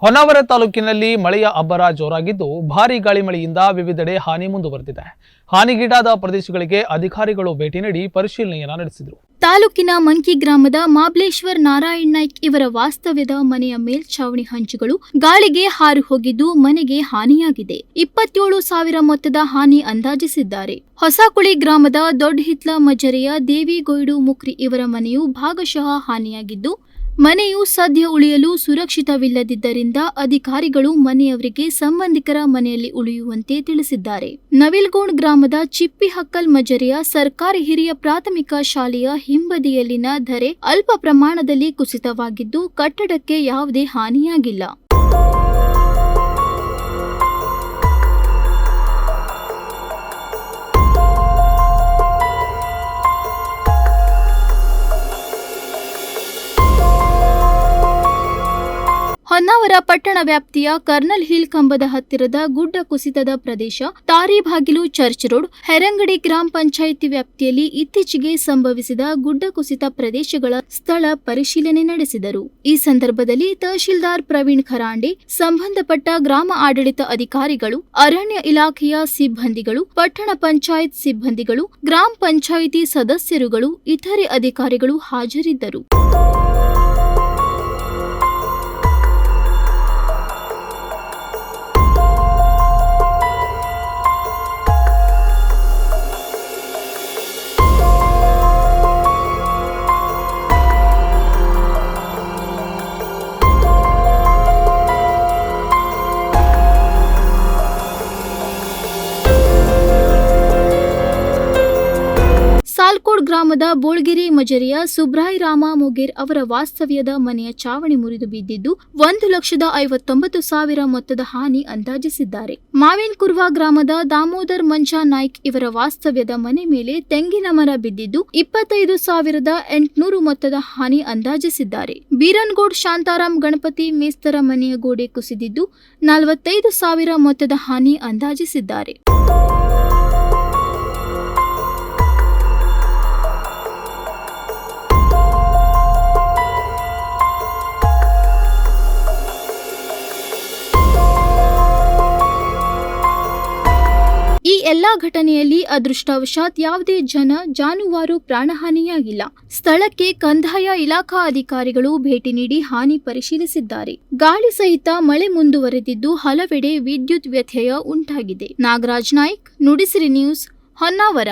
ಹೊನ್ನಾವರ ತಾಲೂಕಿನಲ್ಲಿ ಮಳೆಯ ಅಬ್ಬರ ಜೋರಾಗಿದ್ದು ಭಾರೀ ಗಾಳಿ ಮಳೆಯಿಂದ ವಿವಿಧೆಡೆ ಹಾನಿ ಮುಂದುವರೆದಿದೆ. ಹಾನಿಗೀಡಾದ ಪ್ರದೇಶಗಳಿಗೆ ಅಧಿಕಾರಿಗಳು ಭೇಟಿ ನೀಡಿ ಪರಿಶೀಲನೆಯನ್ನು ನಡೆಸಿದರು. ತಾಲೂಕಿನ ಮಂಕಿ ಗ್ರಾಮದ ಮಾಬ್ಲೇಶ್ವರ್ ನಾರಾಯಣ್ ನಾಯ್ಕ್ ಇವರ ವಾಸ್ತವ್ಯದ ಮನೆಯ ಮೇಲ್ಛಾವಣಿ ಹಂಚುಗಳು ಗಾಳಿಗೆ ಹಾರು ಹೋಗಿದ್ದು ಮನೆಗೆ ಹಾನಿಯಾಗಿದೆ. ಇಪ್ಪತ್ತೇಳು ಸಾವಿರ ಮೊತ್ತದ ಹಾನಿ ಅಂದಾಜಿಸಿದ್ದಾರೆ. ಹೊಸಕುಳಿ ಗ್ರಾಮದ ದೊಡ್ಡ ಹಿತ್ಲ ಮಜರೆಯ ದೇವಿಗೊಯ್ಡು ಮುಕ್ರಿ ಇವರ ಮನೆಯು ಭಾಗಶಃ ಹಾನಿಯಾಗಿದ್ದು, ಮನೆಯು ಸದ್ಯ ಉಳಿಯಲು ಸುರಕ್ಷಿತವಿಲ್ಲದಿದ್ದರಿಂದ ಅಧಿಕಾರಿಗಳು ಮನೆಯವರಿಗೆ ಸಂಬಂಧಿಕರ ಮನೆಯಲ್ಲಿ ಉಳಿಯುವಂತೆ ತಿಳಿಸಿದ್ದಾರೆ. ನವಿಲ್ಗೋಣ್ ಗ್ರಾಮದ ಚಿಪ್ಪಿಹಕ್ಕಲ್ ಮಜರೆಯ ಸರ್ಕಾರಿ ಹಿರಿಯ ಪ್ರಾಥಮಿಕ ಶಾಲೆಯ ಹಿಂಬದಿಯಲ್ಲಿನ ಧರೆ ಅಲ್ಪ ಪ್ರಮಾಣದಲ್ಲಿ ಕುಸಿತವಾಗಿದ್ದು ಕಟ್ಟಡಕ್ಕೆ ಯಾವುದೇ ಹಾನಿಯಾಗಿಲ್ಲ. ಹೊನ್ನಾವರ ಪಟ್ಟಣ ವ್ಯಾಪ್ತಿಯ ಕರ್ನಲ್ ಹಿಲ್ ಕಂಬದ ಹತ್ತಿರದ ಗುಡ್ಡ ಕುಸಿತದ ಪ್ರದೇಶ ತಾರಿಬಾಗಿಲು ಚರ್ಚ್ ರೋಡ್ ಹೆರಂಗಡಿ ಗ್ರಾಮ ಪಂಚಾಯಿತಿ ವ್ಯಾಪ್ತಿಯಲ್ಲಿ ಇತ್ತೀಚೆಗೆ ಸಂಭವಿಸಿದ ಗುಡ್ಡ ಕುಸಿತ ಪ್ರದೇಶಗಳ ಸ್ಥಳ ಪರಿಶೀಲನೆ ನಡೆಸಿದರು. ಈ ಸಂದರ್ಭದಲ್ಲಿ ತಹಶೀಲ್ದಾರ್ ಪ್ರವೀಣ್ ಖರಾಂಡೆ, ಸಂಬಂಧಪಟ್ಟ ಗ್ರಾಮ ಆಡಳಿತ ಅಧಿಕಾರಿಗಳು, ಅರಣ್ಯ ಇಲಾಖೆಯ ಸಿಬ್ಬಂದಿಗಳು, ಪಟ್ಟಣ ಪಂಚಾಯತ್ ಸಿಬ್ಬಂದಿಗಳು, ಗ್ರಾಮ ಪಂಚಾಯಿತಿ ಸದಸ್ಯರುಗಳು, ಇತರೆ ಅಧಿಕಾರಿಗಳು ಹಾಜರಿದ್ದರು. ಸಾಲ್ಕೋಡ್ ಗ್ರಾಮದ ಬೋಳ್ಗಿರಿ ಮಜರಿಯ ಸುಬ್ರಾಯ್ ರಾಮ ಮುಗೇರ್ ಅವರ ವಾಸ್ತವ್ಯದ ಮನೆಯ ಚಾವಣಿ ಮುರಿದು ಬಿದ್ದಿದ್ದು, ಒಂದು ಲಕ್ಷದ ಐವತ್ತೊಂಬತ್ತು ಸಾವಿರ ಮೊತ್ತದ ಹಾನಿ ಅಂದಾಜಿಸಿದ್ದಾರೆ. ಮಾವಿನ್ ಕುರ್ವಾ ಗ್ರಾಮದ ದಾಮೋದರ್ ಮಂಜಾ ನಾಯ್ಕ್ ಇವರ ವಾಸ್ತವ್ಯದ ಮನೆ ಮೇಲೆ ತೆಂಗಿನ ಮರ ಬಿದ್ದಿದ್ದು, ಇಪ್ಪತ್ತೈದು ಸಾವಿರದ ಎಂಟುನೂರು ಮೊತ್ತದ ಹಾನಿ ಅಂದಾಜಿಸಿದ್ದಾರೆ. ಬೀರನ್ಗೋಡ್ ಶಾಂತಾರಾಮ್ ಗಣಪತಿ ಮೇಸ್ತರ ಮನೆಯ ಗೋಡೆ ಕುಸಿದಿದ್ದು, ನಲವತ್ತೈದು ಸಾವಿರ ಮೊತ್ತದ ಹಾನಿ ಅಂದಾಜಿಸಿದ್ದಾರೆ. ಎಲ್ಲಾ ಘಟನೆಯಲ್ಲಿ ಅದೃಷ್ಟವಶಾತ್ ಯಾವುದೇ ಜನ, ಜಾನುವಾರು, ಪ್ರಾಣಹಾನಿಯಾಗಿಲ್ಲ. ಸ್ಥಳಕ್ಕೆ ಕಂದಾಯ ಇಲಾಖಾ ಅಧಿಕಾರಿಗಳು ಭೇಟಿ ನೀಡಿ ಹಾನಿ ಪರಿಶೀಲಿಸಿದ್ದಾರೆ. ಗಾಳಿ ಸಹಿತ ಮಳೆ ಮುಂದುವರೆದಿದ್ದು ಹಲವೆಡೆ ವಿದ್ಯುತ್ ವ್ಯತ್ಯಯ ಉಂಟಾಗಿದೆ. ನಾಗರಾಜ್ ನಾಯ್ಕ್, ನುಡಿಸಿರಿ ನ್ಯೂಸ್, ಹೊನ್ನಾವರ.